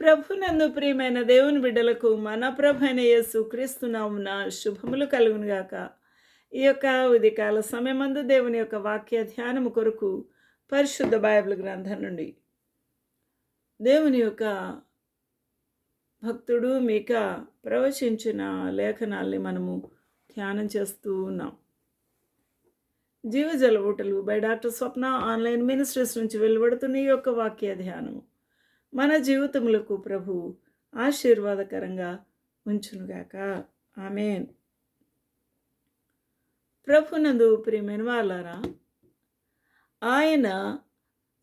ప్రభునందు ప్రియమైన దేవుని బిడ్డలకు మన ప్రభు అయిన యేసు క్రీస్తునామున శుభములు కలుగునుగాక. ఈ యొక్క ఉదయకాల సమయమందు దేవుని యొక్క వాక్య ధ్యానము కొరకు పరిశుద్ధ బైబిల్ గ్రంథం నుండి దేవుని యొక్క భక్తుడు మీక ప్రవచించిన లేఖనాల్ని మనము ధ్యానం చేస్తూ ఉన్నాం. జీవజల ఊటలు by doctor Swapna online ministries నుంచి వెలువడుతున్న ఈ యొక్క వాక్య ధ్యానము. మన జీవితములకు ప్రభు ఆశీర్వాదకరంగా ఉంచునుగాక. ఆమెన్. ప్రభునందు ప్రియమైన వాళ్ళారా ఆయన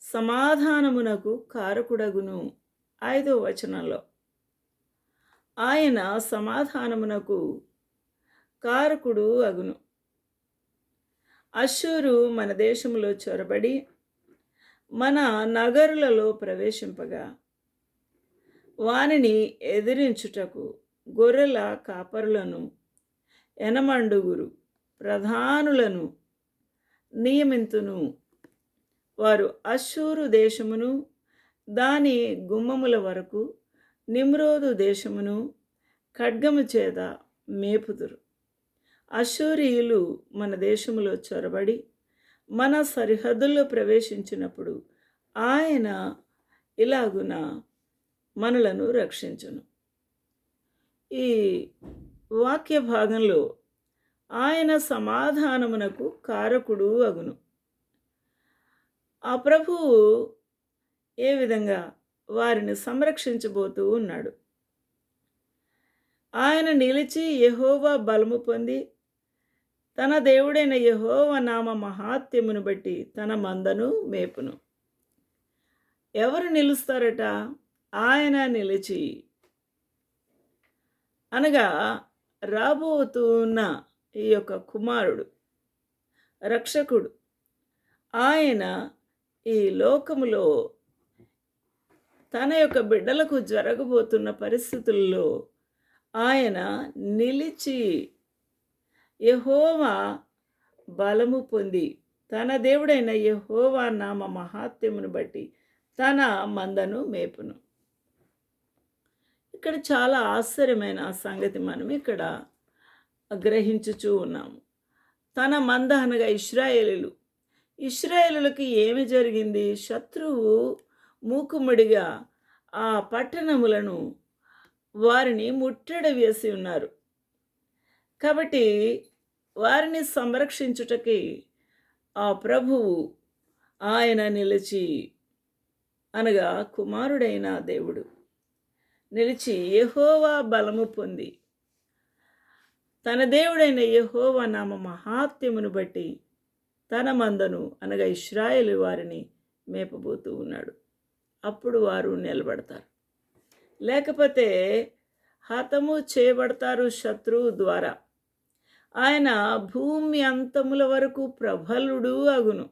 సమాధానమునకు కారకుడగును ఐదో వచనంలో. ఆయన సమాధానమునకు కారకుడు అగును. అశ్షూరు మన దేశంలో చొరబడి మన నగరులలో ప్రవేశింపగా వానిని ఎదిరించుటకు గొర్రెల కాపరులను ఎనమండుగురు ప్రధానులను నియమింతును. వారు అశ్షూరు దేశమును దాని గుమ్మముల వరకు నిమ్రోదు దేశమును ఖడ్గము చేత మేపుదురు. అశూరియులు మన దేశములో చొరబడి మన సరిహద్దుల్లో ప్రవేశించినప్పుడు ఆయన ఇలాగున మనలను రక్షించును. ఈ వాక్య భాగంలో ఆయన సమాధానమునకు కారకుడు అగును. ఆ ప్రభువు ఏ విధంగా వారిని సంరక్షించబోతూ ఉన్నాడు? ఆయన నిలిచి యహోవా బలము పొంది తన దేవుడైన యహోవ నామ మహాత్యమును బట్టి తన మందను మేపును. ఎవరు నిలుస్తారట? ఆయన నిలిచి. అనగా రాబోతున్న ఈ యొక్క కుమారుడు రక్షకుడు ఆయన ఈ లోకములో తన యొక్క బిడ్డలకు జరగబోతున్న పరిస్థితుల్లో ఆయన నిలిచి యహోవా బలము పొంది. తన దేవుడైన యహోవా నామ మహాత్యమును బట్టి తన మందను మేపును. ఇక్కడ చాలా ఆశ్చర్యమైన సంగతి మనం ఇక్కడ గ్రహించుచూ ఉన్నాము. తన మంద అనగా ఇస్రాయేలులు ఇస్రాయేలులకి ఏమి జరిగింది? శత్రువు మూకుమ్మడిగా ఆ పట్టణములను వారిని ముట్టడ వేసి ఉన్నారు. కాబట్టి వారిని సంరక్షించుటకి ఆ ప్రభువు ఆయన నిలిచి అనగా కుమారుడైన దేవుడు. నిలిచి యహోవా బలము పొంది. తన దేవుడైన యహోవా నామ మహాత్మ్యమును బట్టి తన మందను అనగా ఇస్రాయలు వారిని మేపబోతూ ఉన్నాడు. అప్పుడు వారు నిలబడతారు. లేకపోతే హతము చేయబడతారు శత్రువు ద్వారా. ఆయన భూమి అంతముల వరకు ప్రబలుడు అగును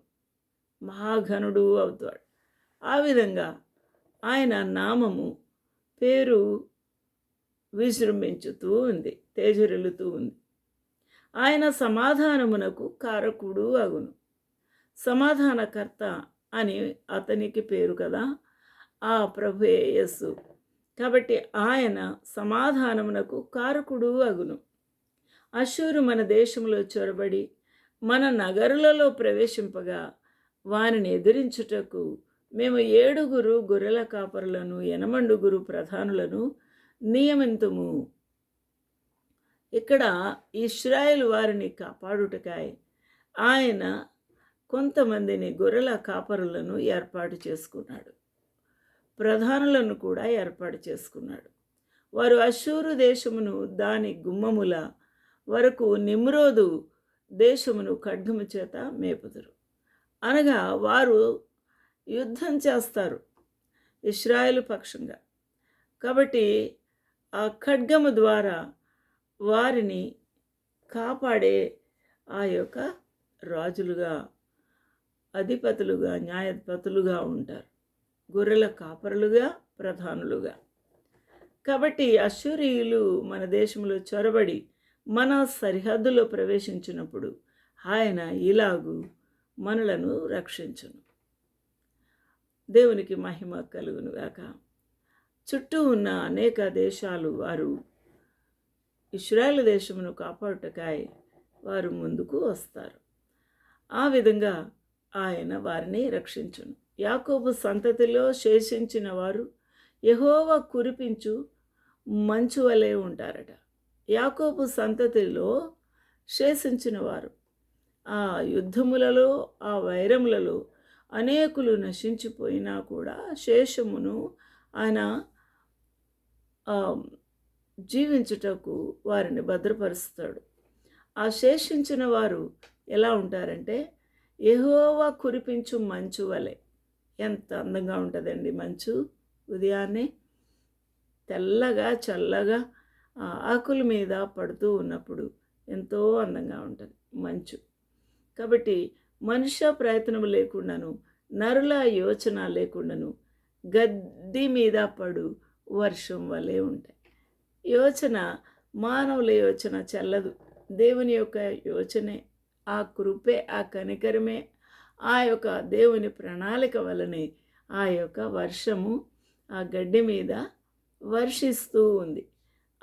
మహాఘనుడు అవుతాడు. ఆ విధంగా ఆయన నామము పేరు విజృంభించుతూ ఉంది తేజరిల్లుతూ ఉంది. ఆయన సమాధానమునకు కారకుడు అగును. సమాధానకర్త అని అతనికి పేరు కదా ఆ ప్రభుయస్సు కాబట్టి ఆయన సమాధానమునకు కారకుడు అగును. అశూరు మన దేశంలో చొరబడి మన నగరులలో ప్రవేశింపగా వారిని ఎదిరించుటకు మేము ఏడుగురు గొర్రెల కాపరులను ఎనమండుగురు ప్రధానులను నియమింతుము. ఇక్కడ ఇస్రాయేల్ వారిని కాపాడుటకాయ. ఆయన కొంతమందిని గొర్రెల కాపరులను ఏర్పాటు చేసుకున్నాడు. ప్రధానులను కూడా ఏర్పాటు చేసుకున్నాడు. వారు అశూరు దేశమును దాని గుమ్మముల వరకు నిమ్రోదు దేశమును ఖడ్గము చేత మేపుదురు. అనగా వారు యుద్ధం చేస్తారు ఇస్రాయేల్ పక్షంగా. కాబట్టి ఆ ఖడ్గము ద్వారా వారిని కాపాడే ఆ యొక్క రాజులుగా అధిపతులుగా న్యాయాధిపతులుగా ఉంటారు. గొర్రెల కాపరులుగా ప్రధానులుగా. కాబట్టి అశ్వరీయులు మన దేశంలో చొరబడి మన సరిహద్దులో ప్రవేశించినప్పుడు ఆయన ఇలాగు మనలను రక్షించును. దేవునికి మహిమ కలుగునుగాక చుట్టూ ఉన్న అనేక దేశాలు వారు ఇస్రాయల్ దేశమును కాపాడుటకాయ వారు ముందుకు వస్తారు. ఆ విధంగా ఆయన వారిని రక్షించును. యాకోబు సంతతిలో శేషించిన వారు యహోవ కురిపించు మంచు వలె ఉంటారట. యాకోబు సంతతిలో శేషించిన వారు ఆ యుద్ధములలో ఆ వైరములలో అనేకులు నశించిపోయినా కూడా శేషమును ఆయన జీవించుటకు వారిని భద్రపరుస్తాడు. ఆ శేషించిన వారు ఎలా ఉంటారంటే ఎహోవా కురిపించు మంచు వలె. ఎంత అందంగా ఉంటుందండి మంచు ఉదయాన్నే. తెల్లగా చల్లగా ఆకుల మీద పడుతూ ఉన్నప్పుడు ఎంతో అందంగా ఉంటుంది మంచు. కాబట్టి మనుష్య ప్రయత్నం లేకుండాను నరుల యోచన లేకుండాను గడ్డి మీద పడు వర్షం వలె ఉంటాయి. యోచన మానవుల యోచన చల్లదు. దేవుని యొక్క యోచనే ఆ కృపే ఆ కనికరమే ఆ యొక్క దేవుని ప్రణాళిక వలనే ఆ యొక్క వర్షము ఆ గడ్డి మీద వర్షిస్తూ ఉంది.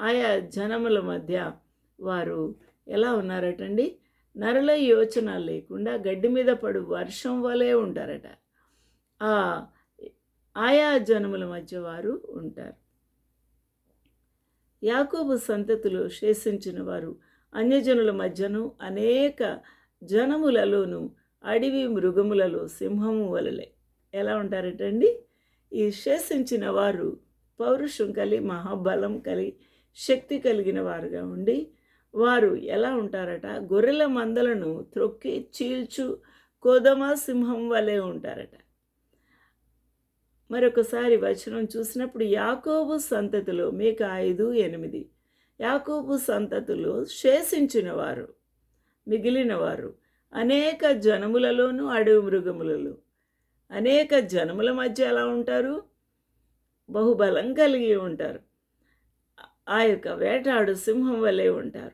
ఆయా జనముల మధ్య వారు ఎలా ఉన్నారటండి? నరుల యోచన లేకుండా గడ్డి మీద పడు వర్షం వలె ఉంటారట. ఆ ఆయా జనముల మధ్య వారు ఉంటారు. యాకోబు సంతతిలో శేషించిన వారు అన్యజనుల మధ్యను అనేక జనములలోను అడవి మృగములలో సింహము వలలే ఎలా ఉంటారటండి? ఈ శేషించిన వారు పౌరుషం కలిగి మహాబలం కలిగి శక్తి కలిగిన వారుగా ఉండి వారు ఎలా ఉంటారట? గొర్రెల మందలను త్రొక్కి చీల్చు కోదమ సింహం వలె ఉంటారట. మరొకసారి వచనం చూసినప్పుడు యాకోబు సంతతిలో మీకు ఐదు ఎనిమిది. యాకోబు సంతతిలో శేషించిన వారు మిగిలిన వారు అనేక జనములలోనూ అడవి మృగములలో. అనేక జనముల మధ్య ఎలా ఉంటారు? బహుబలం కలిగి ఉంటారు. ఆ యొక్క వేటాడు సింహం వలె ఉంటారు.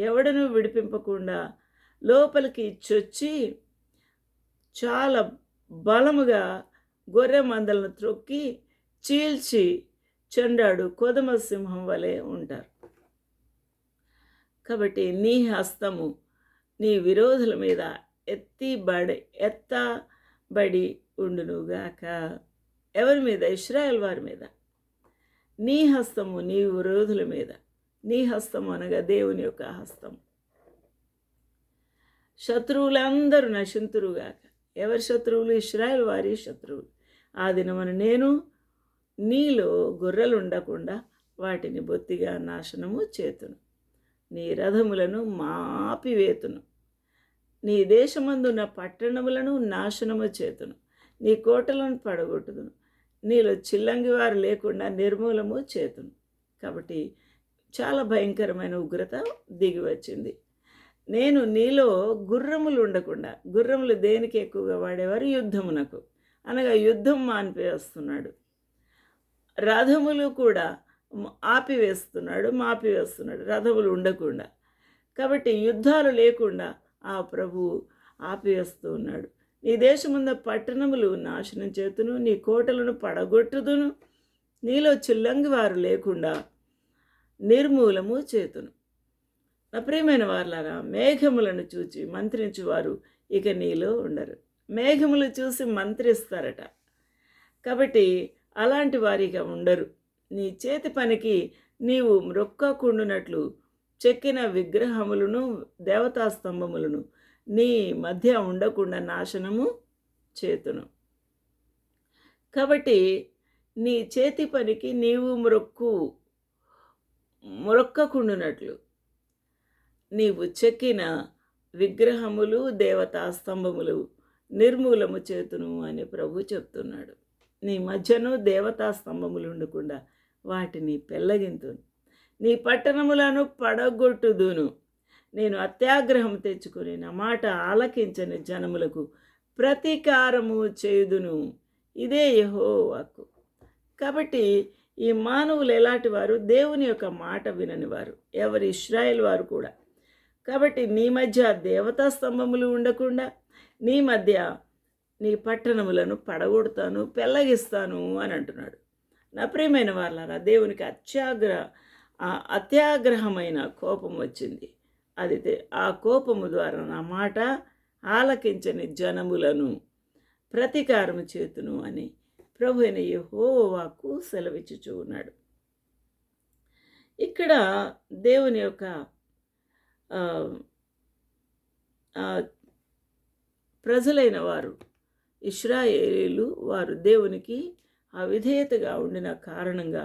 ఎవడను విడిపింపకుండా లోపలికి చొచ్చి చాలా బలముగా గొర్రె మందలను త్రొక్కి చీల్చి చెండాడు కొదమ సింహం వలె ఉంటారు. కాబట్టి నీ హస్తము నీ విరోధుల మీద ఎత్తి బడి ఎత్తబడి ఉండునుగాక. ఎవరి మీద? ఇస్రాయల్ వారి మీద. నీ హస్తము నీ విరోధుల మీద. నీ హస్తము అనగా దేవుని యొక్క హస్తం శత్రువులందరూ నశింతురుగాక ఎవరి శత్రువులు? ఇస్రాయల్ వారి శత్రువులు. ఆ దినమున నేను నీలో గొర్రెలు ఉండకుండా వాటిని బొత్తిగా నాశనము చేతును. నీ రథములను మాపివేతును. నీ దేశమందున్న పట్టణములను నాశనము చేతును. నీ కోటలను పడగొట్టుదును. నీలో చిల్లంగి వారు లేకుండా నిర్మూలము చేతును. కాబట్టి చాలా భయంకరమైన ఉగ్రత దిగి వచ్చింది. నేను నీలో గుర్రములు ఉండకుండా గుర్రములు దేనికి ఎక్కువగా వాడేవారు? యుద్ధమునకు. అనగా యుద్ధం మానిపేస్తున్నాడు రథములు కూడా ఆపివేస్తున్నాడు మాపివేస్తున్నాడు రథములు ఉండకుండా. కాబట్టి యుద్ధాలు లేకుండా ఆ ప్రభు ఆపివేస్తూ ఉన్నాడు. నీ దేశముంద పట్టణములు నాశనం చేతును నీ కోటలను పడగొట్టుదును. నీలో చిల్లంగి వారు లేకుండా నిర్మూలము చేతును. నా ప్రియమైన వారులారా మేఘములను చూచి మంత్రించువారు ఇక నీలో ఉండరు. మేఘములు చూసి మంత్రిస్తారట. కాబట్టి అలాంటి వారిగా ఉండరు. నీ చేతి పనికి నీవు మృక్కకుండునట్లు చెక్కిన విగ్రహములను దేవతా స్తంభములను నీ మధ్య ఉండకుండా నాశనము చేతును. కాబట్టి నీ చేతి పనికి నీవు మ్రొక్కు మ్రొక్కకుండునట్లు. నీవు చెక్కిన విగ్రహములు దేవతా స్తంభములు నిర్మూలము చేతును అని ప్రభు చెప్తున్నాడు. నీ మధ్యను దేవతా స్తంభములు ఉండకుండా వాటిని పెళ్ళగింతును నీ పట్టణములను పడగొట్టుదును. నేను అత్యాగ్రహం తెచ్చుకుని నా మాట ఆలకించని జనములకు ప్రతీకారము చేయుదును. ఇదే యహో వాక్కు కాబట్టి ఈ మానవులు ఎలాంటి వారు? దేవుని యొక్క మాట వినని వారు. ఎవరి ఇస్రాయేల్ వారు కూడా. కాబట్టి నీ మధ్య దేవతా స్తంభములు ఉండకుండా నీ మధ్య నీ పట్టణములను పడగొడతాను పెళ్ళగిస్తాను అని అంటున్నాడు. నా ప్రియమైన వాళ్ళారా దేవునికి అత్యాగ్ర అత్యాగ్రహమైన కోపం వచ్చింది. అది ఆ కోపము ద్వారా నా మాట ఆలకించని జనములను ప్రతీకారము చేతును అని ప్రభు అయిన యహోవాకు సెలవిచ్చుచూ ఉన్నాడు ఇక్కడ దేవుని యొక్క ప్రజలైన వారు ఇష్రాయేలీలు వారు దేవునికి అవిధేయతగా ఉండిన కారణంగా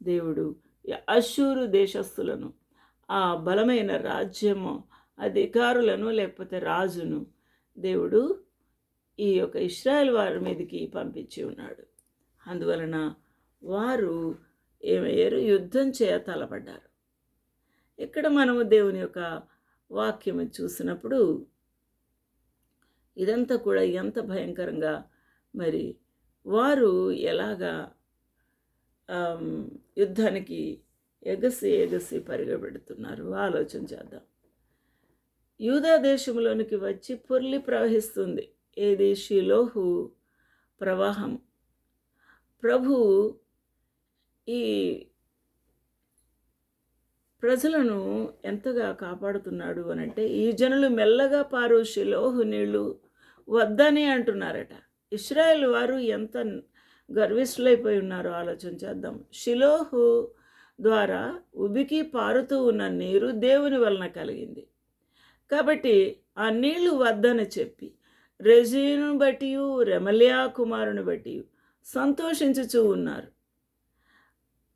దేవుడు అశూరు దేశస్థులను ఆ బలమైన రాజ్యము అధికారులను లేకపోతే రాజును దేవుడు ఈ యొక్క ఇస్రాయల్ వారి మీదకి పంపించి ఉన్నాడు. అందువలన వారు ఏమయ్యారు? యుద్ధం చేయ తలపడ్డారు. ఇక్కడ మనము దేవుని యొక్క వాక్యం చూసినప్పుడు ఇదంతా కూడా ఎంత భయంకరంగా మరి వారు ఎలాగా యుద్ధానికి ఎగసి ఎగసి పరిగబెడుతున్నారు. ఆలోచన చేద్దాం. యూదా దేశంలోనికి వచ్చి పొర్లి ప్రవహిస్తుంది. ఏది? షిలోహు ప్రవాహం. ప్రభు ఈ ప్రజలను ఎంతగా కాపాడుతున్నాడు అని అంటే ఈ జనులు మెల్లగా పారు షిలోహు నీళ్ళు వద్దని అంటున్నారట. ఇస్రాయేల్ వారు ఎంత గర్విష్ఠులైపోయి ఉన్నారో ఆలోచన చేద్దాం. షిలోహు ద్వారా ఉబికి పారుతూ ఉన్న నీరు దేవుని వలన కలిగింది. కాబట్టి ఆ నీళ్ళు వద్దని చెప్పి రెజీను బట్టి రెమలియా కుమారుని బట్టి సంతోషించుచూ ఉన్నారు.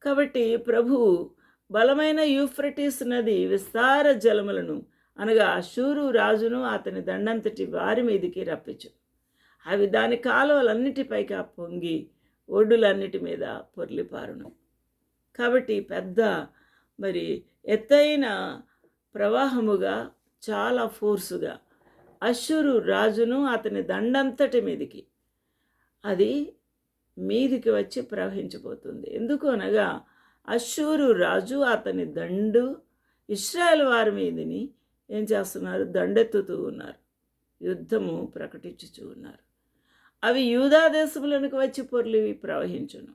కాబట్టి ప్రభువు బలమైన యూఫ్రటీస్ నది విస్తార జలములను అనగా అశూరు రాజును అతని దండంతటి వారి మీదికి రప్పించు. అవి దాని కాలువలన్నిటిపైకి పొంగి ఒడ్డులన్నిటి మీద పొర్లిపారును. కాబట్టి పెద్ద మరి ఎత్తైన ప్రవాహముగా చాలా ఫోర్సుగా అశ్షూరు రాజును అతని దండంతటి మీదికి అది మీదికి వచ్చి ప్రవహించబోతుంది. ఎందుకు అనగా అశ్వరు రాజు అతని దండు ఇస్రాయల్ వారి మీదని ఏం చేస్తున్నారు? దండెత్తుతూ ఉన్నారు. యుద్ధము ప్రకటించుచూ ఉన్నారు. అవి యూదా దేశములకు వచ్చి పొర్లి ప్రవహించును.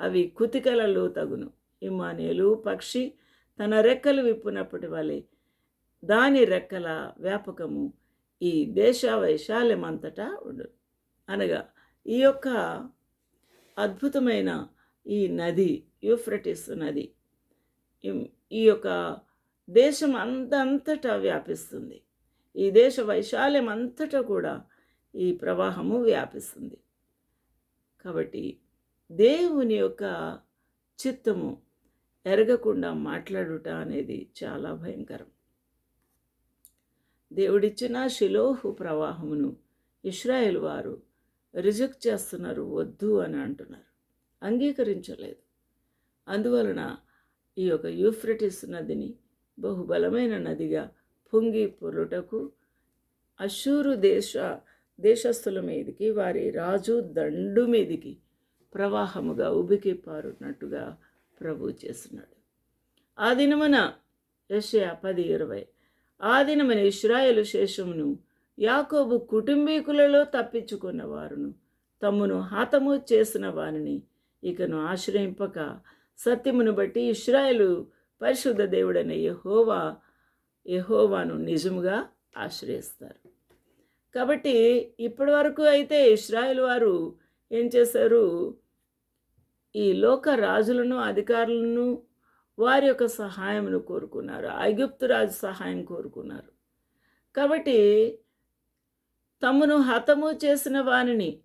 అవి కుతికలలో తగును. ఇమానేలు పక్షి తన రెక్కలు విప్పునప్పటి వలె దాని రెక్కల వ్యాపకము ఈ దేశ వైశాల్యమంతటా ఉండు. అనగా ఈ యొక్క అద్భుతమైన ఈ నది యూఫ్రటిస్ నది ఈ- ఈ యొక్క దేశం అంతంతటా వ్యాపిస్తుంది. ఈ దేశ వైశాల్యం అంతటా కూడా ఈ ప్రవాహము వ్యాపిస్తుంది. కాబట్టి దేవుని యొక్క చిత్తము ఎరగకుండా మాట్లాడుట అనేది చాలా భయంకరం. దేవుడిచ్చిన శిలోహు ప్రవాహమును ఇస్రాయేల్ వారు రిజెక్ట్ చేస్తున్నారు వద్దు అని అంటున్నారు. అంగీకరించలేదు. అందువలన ఈ యొక్క యూఫ్రటిస్ నదిని బహుబలమైన నదిగా పొంగి పొరుటకు అశూరు దేశ దేశస్థుల మీదికి వారి రాజు దండు మీదికి ప్రవాహముగా ఉబికి పారునట్టుగా ప్రభు చేస్తున్నాడు. ఆ దినమున యెషయా పది ఇరవై. ఆ దినమున ఇస్రాయేలు శేషమును యాకోబు కుటుంబీకులలో తప్పించుకున్న వారును తమ్మును హతము చేసిన వారిని ఇకను ఆశ్రయింపక సత్యమును బట్టి ఇస్రాయేలు పరిశుద్ధ దేవుడైన యహోవా యహోవాను నిజముగా ఆశ్రయిస్తారు. కాబట్టి ఇప్పటి వరకు అయితే ఇస్రాయల్ వారు ఏం చేశారు? ఈ లోక రాజులను అధికారులను వారి యొక్క సహాయమును కోరుకున్నారు. ఐగుప్తు రాజు సహాయం కోరుకున్నారు. కాబట్టి తమను హతము చేసిన వారిని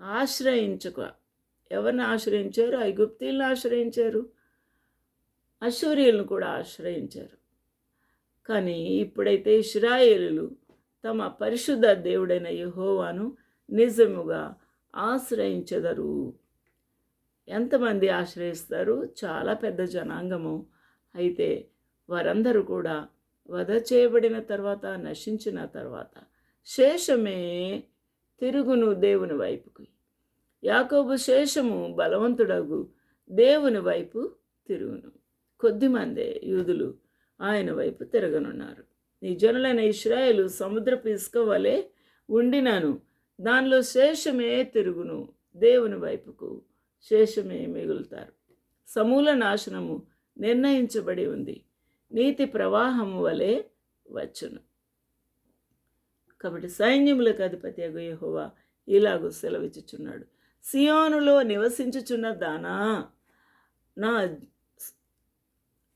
ఆశ్రయించుక ఎవరిని ఆశ్రయించారు? ఐగుప్తీలను ఆశ్రయించారు. అశూరియులను కూడా ఆశ్రయించారు. కానీ ఇప్పుడైతే ఇస్రాయేలు తమ పరిశుద్ధ దేవుడైన యహోవాను నిజముగా ఆశ్రయించెదరు. ఎంతమంది ఆశ్రయిస్తారు? చాలా పెద్ద జనాంగము. అయితే వారందరూ కూడా వధ చేయబడిన తర్వాత నశించిన తర్వాత శేషమే తిరుగును దేవుని వైపుకి. యాకోబు శేషము బలవంతుడగు దేవుని వైపు తిరుగును. కొద్దిమందే యూదులు ఆయన వైపు తిరగనున్నారు. నీ జనులైన ఇస్రాయేలు సముద్రపు ఇసుక వలె ఉండినాను. దానిలో శేషమే తిరుగును దేవుని వైపుకు. శేషమే మిగులుతారు. సమూల నాశనము నిర్ణయించబడి ఉంది. నీతి ప్రవాహము వలె వచ్చును. కాబట్టి సైన్యములకు అధిపతి అగు ఇలాగూ సెలవిచ్చుచున్నాడు. సియోనులో నివసించుచున్న దానా నా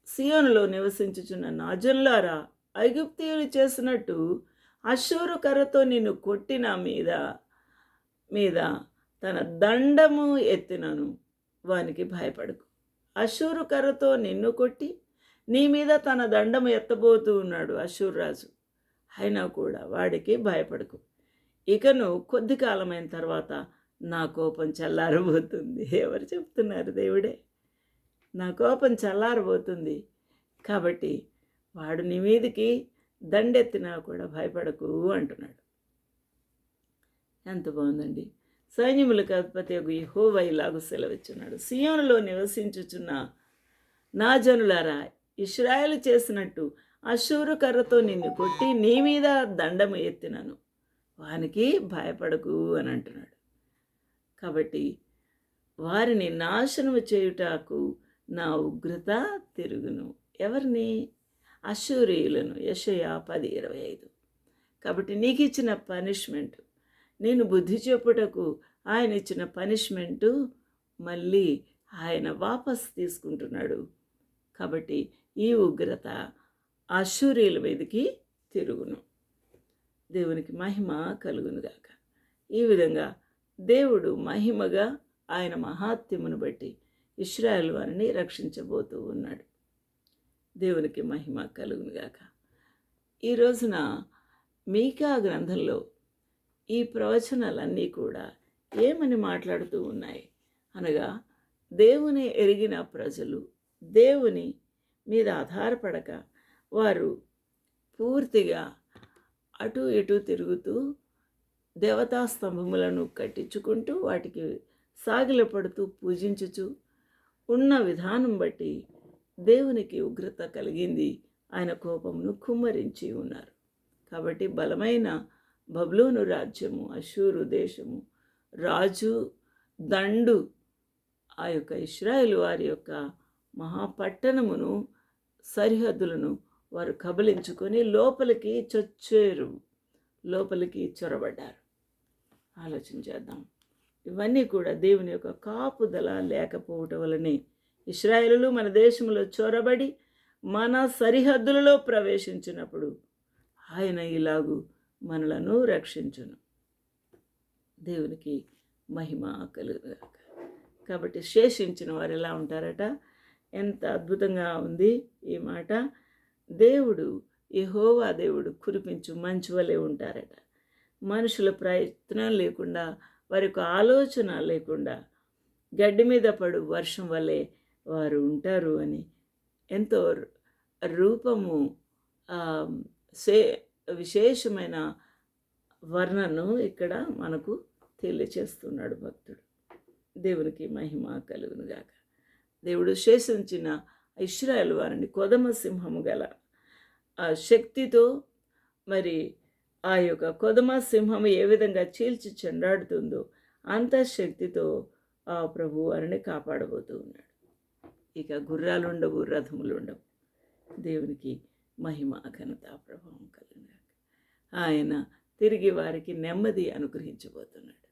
సియోనులో నివసించుచున్న నా జనులారా ఐగుప్తీయులు చేసినట్టు అశూరు కర్రతో నిన్ను కొట్టిన మీద మీద తన దండము ఎత్తినను. వానికి భయపడకు. అశూరు కర్రతో నిన్ను కొట్టి నీ మీద తన దండము ఎత్తబోతూ ఉన్నాడు అశూర్ రాజు. అయినా కూడా వాడికి భయపడకు. ఇకను కొద్ది కాలమైన తర్వాత నా కోపం చల్లారబోతుంది. ఎవరు చెప్తున్నారు దేవుడే? నా కోపం చల్లారబోతుంది. కాబట్టి వాడు నీ మీదకి దండెత్తినా కూడా భయపడకు అంటున్నాడు. ఎంత బాగుందండి. సైన్యములకు అధిపతి యహోవా ఇలాగు సెలవిచ్చున్నాడు. సియోనులో నివసించుచున్న నా జనులారా ఇష్రాయలు చేసినట్టు అశూరు కర్రతో నిన్ను కొట్టి నీ మీద దండము ఎత్తినను. వానికి భయపడకు అని అంటున్నాడు. కాబట్టి వారిని నాశనము చేయుటకు నా ఉగ్రత తిరుగును. ఎవరిని? అశూరియులను యషయా పది ఇరవై ఐదు. కాబట్టి నీకు ఇచ్చిన పనిష్మెంట్ నేను బుద్ధి చెప్పుటకు ఆయన ఇచ్చిన పనిష్మెంటు మళ్ళీ ఆయన వాపస్ తీసుకుంటున్నాడు. కాబట్టి ఈ ఉగ్రత అశూరియుల మీదకి తిరుగును. దేవునికి మహిమ కలుగునుగాక ఈ విధంగా దేవుడు మహిమగా ఆయన మహాత్మ్యమును బట్టి ఇస్రాయల్ వారిని రక్షించబోతూ ఉన్నాడు. దేవునికి మహిమ కలుగునుగాక ఈ రోజున మీకా గ్రంథంలో ఈ ప్రవచనాలన్నీ కూడా ఏమని మాట్లాడుతూ ఉన్నాయి? అనగా దేవుని ఎరిగిన ప్రజలు దేవుని మీద ఆధారపడక వారు పూర్తిగా అటు ఇటు తిరుగుతూ దేవతా స్తంభములను కట్టించుకుంటూ వాటికి సాగిలపడుతూ పూజించుచు ఉన్న విధానం బట్టి దేవునికి ఉగ్రత కలిగింది. ఆయన కోపమును కుమ్మరించి ఉన్నారు. కాబట్టి బలమైన బబులోను రాజ్యము అశూరు దేశము. రాజు దండు ఆ యొక్క ఇస్రాయేల్ వారి యొక్క మహాపట్టణమును సరిహద్దులను వారు కబలించుకొని లోపలికి చొచ్చేరు. లోపలికి చొరబడ్డారు. ఆలోచన చేద్దాం. ఇవన్నీ కూడా దేవుని యొక్క కాపుదల లేకపోవటం వలనే ఇస్రాయలు మన దేశంలో చొరబడి మన సరిహద్దులలో ప్రవేశించినప్పుడు ఆయన ఇలాగు మనలను రక్షించును. దేవునికి మహిమ కలుగుగాక కాబట్టి శేషించిన వారు ఎలా ఉంటారట? ఎంత అద్భుతంగా ఉంది ఈ మాట. దేవుడు యెహోవా దేవుడు కురిపించు మంచి వలె ఉంటారట. మనుషుల ప్రయత్నం లేకుండా వారి యొక్క ఆలోచన లేకుండా గడ్డి మీద పడు వర్షం వలె వారు ఉంటారు అని ఎంతో రూపము సే విశేషమైన వర్ణను ఇక్కడ మనకు తెలియచేస్తున్నాడు భక్తుడు. దేవునికి మహిమ కలుగునుగాక దేవుడు శేషించిన ఇస్రాయల్ వారిని కొదమ సింహము గల ఆ శక్తితో మరి ఆ యొక్క కొదమ సింహము ఏ విధంగా చీల్చి చెండాడుతుందో అంత శక్తితో ఆ ప్రభు వారిని కాపాడబోతూ ఉన్నాడు. ఇక గుర్రాలు ఉండవు రథములు ఉండవు దేవునికి మహిమ ఘనత ప్రభావం కలుగు ఆయన తిరిగి వారికి నెమ్మది అనుగ్రహించబోతున్నాడు.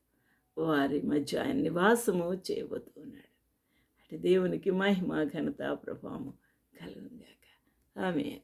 వారి మధ్య ఆయన నివాసము చేయబోతున్నాడు. అటు దేవునికి మహిమ ఘనత ప్రభావం కలుగుగాక ఆమె